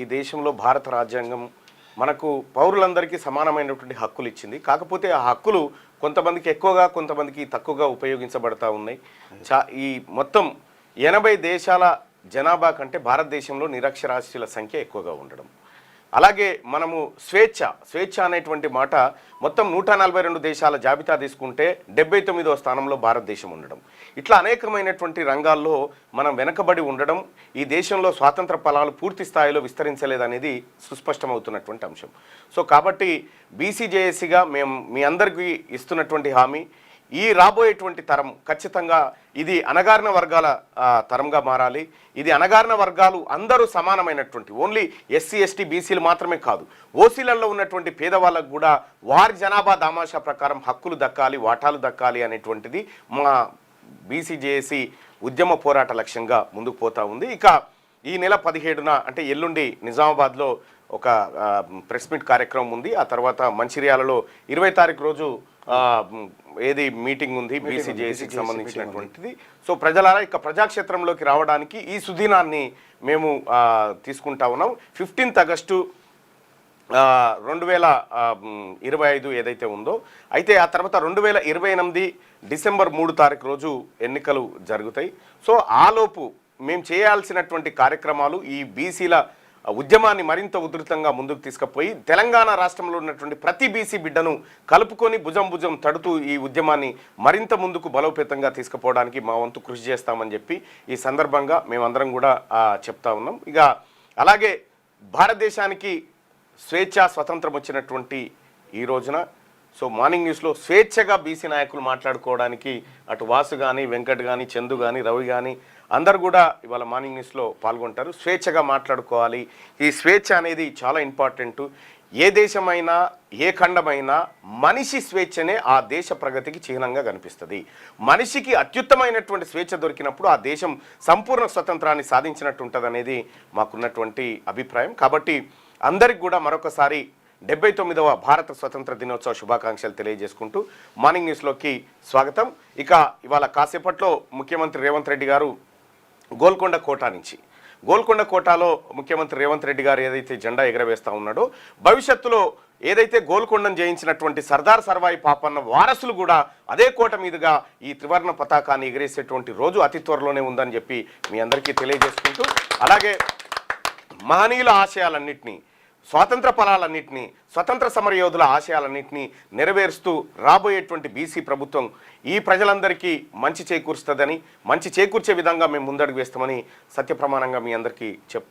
ఈ దేశంలో భారత రాజ్యాంగం మనకు పౌరులందరికీ సమానమైనటువంటి హక్కులు ఇచ్చింది. కాకపోతే ఆ హక్కులు కొంతమందికి ఎక్కువగా కొంతమందికి తక్కువగా ఉపయోగించబడతా ఉన్నాయి. చా ఈ మొత్తం ఎనభై దేశాల జనాభా కంటే భారతదేశంలో నిరక్షరాస్యుల సంఖ్య ఎక్కువగా ఉండడం. అలాగే మనము స్వేచ్ఛ స్వేచ్ఛ అనేటువంటి మాట మొత్తం నూట నలభై రెండు దేశాల జాబితా తీసుకుంటే డెబ్బై తొమ్మిదవ స్థానంలో భారతదేశం ఉండడం. ఇట్లా అనేకమైనటువంటి రంగాల్లో మనం వెనకబడి ఉండడం ఈ దేశంలో స్వాతంత్ర ఫలాలు పూర్తి స్థాయిలో విస్తరించలేదనేది సుస్పష్టమవుతున్నటువంటి అంశం. సో కాబట్టి బీసీజేఏసీగా మేము మీ అందరికీ ఇస్తున్నటువంటి హామీ ఈ రాబోయేటువంటి తరం ఖచ్చితంగా ఇది అణగారిన వర్గాల తరంగా మారాలి. ఇది అణగారిన వర్గాలు అందరూ సమానమైనటువంటి ఓన్లీ ఎస్సీ ఎస్టీ బీసీలు మాత్రమే కాదు. ఓసీలలో ఉన్నటువంటి పేదవాళ్ళకు కూడా వారి జనాభా దామాషా ప్రకారం హక్కులు దక్కాలి వాటాలు దక్కాలి అనేటువంటిది మా బీసీజేఏసీ ఉద్యమ పోరాట లక్ష్యంగా ముందుకు పోతా ఉంది. ఇక ఈ నెల పదిహేడున అంటే ఎల్లుండి నిజామాబాద్లో ఒక ప్రెస్ మీట్ కార్యక్రమం ఉంది. ఆ తర్వాత మంచిర్యాలలో ఇరవై తారీఖు రోజు ఏది మీటింగ్ ఉంది? బీసీజేఏసీకి సంబంధించినటువంటిది. సో ప్రజలారా ఇక ప్రజాక్షేత్రంలోకి రావడానికి ఈ సుదినాన్ని మేము తీసుకుంటా ఉన్నాం. ఫిఫ్టీన్త్ ఆగస్టు రెండు వేల ఇరవై ఐదు ఏదైతే ఉందో అయితే ఆ తర్వాత రెండు వేల ఇరవై ఎనిమిది డిసెంబర్ మూడు తారీఖు రోజు ఎన్నికలు జరుగుతాయి. సో ఆలోపు మేము చేయాల్సినటువంటి కార్యక్రమాలు ఈ బీసీల ఉద్యమాన్ని మరింత ఉధృతంగా ముందుకు తీసుకుపోయి తెలంగాణ రాష్ట్రంలో ఉన్నటువంటి ప్రతి బీసీ బిడ్డను కలుపుకొని భుజం భుజం తడుతూ ఈ ఉద్యమాన్ని మరింత ముందుకు బలోపేతంగా తీసుకుపోవడానికి మా వంతు కృషి చేస్తామని చెప్పి ఈ సందర్భంగా మేమందరం కూడా చెప్తా ఉన్నాం. ఇక అలాగే భారతదేశానికి స్వేచ్ఛ స్వతంత్రం వచ్చినటువంటి ఈ రోజున సో మార్నింగ్ న్యూస్లో స్వేచ్ఛగా బీసీ నాయకులు మాట్లాడుకోవడానికి అటు వాసు కానీ వెంకట్ కానీ చందు కానీ రవి కానీ అందరు కూడా ఇవాళ మార్నింగ్ న్యూస్లో పాల్గొంటారు. స్వేచ్ఛగా మాట్లాడుకోవాలి. ఈ స్వేచ్ఛ అనేది చాలా ఇంపార్టెంట్. ఏ దేశమైనా ఏ ఖండమైనా మనిషి స్వేచ్ఛనే ఆ దేశ ప్రగతికి చిహ్నంగా కనిపిస్తుంది. మనిషికి అత్యుత్తమైనటువంటి స్వేచ్ఛ దొరికినప్పుడు ఆ దేశం సంపూర్ణ స్వతంత్రాన్ని సాధించినట్టు ఉంటుంది అనేది మాకున్నటువంటి అభిప్రాయం. కాబట్టి అందరికి కూడా మరొకసారి డెబ్బై తొమ్మిదవ భారత స్వతంత్ర దినోత్సవ శుభాకాంక్షలు తెలియజేసుకుంటూ మార్నింగ్ న్యూస్లోకి స్వాగతం. ఇక ఇవాళ కాసేపట్లో ముఖ్యమంత్రి రేవంత్ రెడ్డి గారు గోల్కొండ కోట నుంచి. గోల్కొండ కోటలో ముఖ్యమంత్రి రేవంత్ రెడ్డి గారు ఏదైతే జెండా ఎగరవేస్తా ఉన్నాడో భవిష్యత్తులో ఏదైతే గోల్కొండను జయించినటువంటి సర్దార్ సర్వాయి పాపన్న వారసులు కూడా అదే కోట మీదుగా ఈ త్రివర్ణ పతాకాన్ని ఎగరేసేటువంటి రోజు అతి త్వరలోనే ఉందని చెప్పి మీ అందరికీ తెలియజేసుకుంటూ అలాగే మహనీయుల ఆశయాలన్నింటినీ స్వాతంత్ర ఫలాలన్నింటినీ స్వతంత్ర సమరయోధుల ఆశయాలన్నింటినీ నెరవేరుస్తూ రాబోయేటువంటి బీసీ ప్రభుత్వం ఈ ప్రజలందరికీ మంచి చేకూరుస్తుందని మంచి చేకూర్చే విధంగా మేము ముందడుగు వేస్తామని సత్యప్రమాణంగా మీ అందరికీ చెప్తూ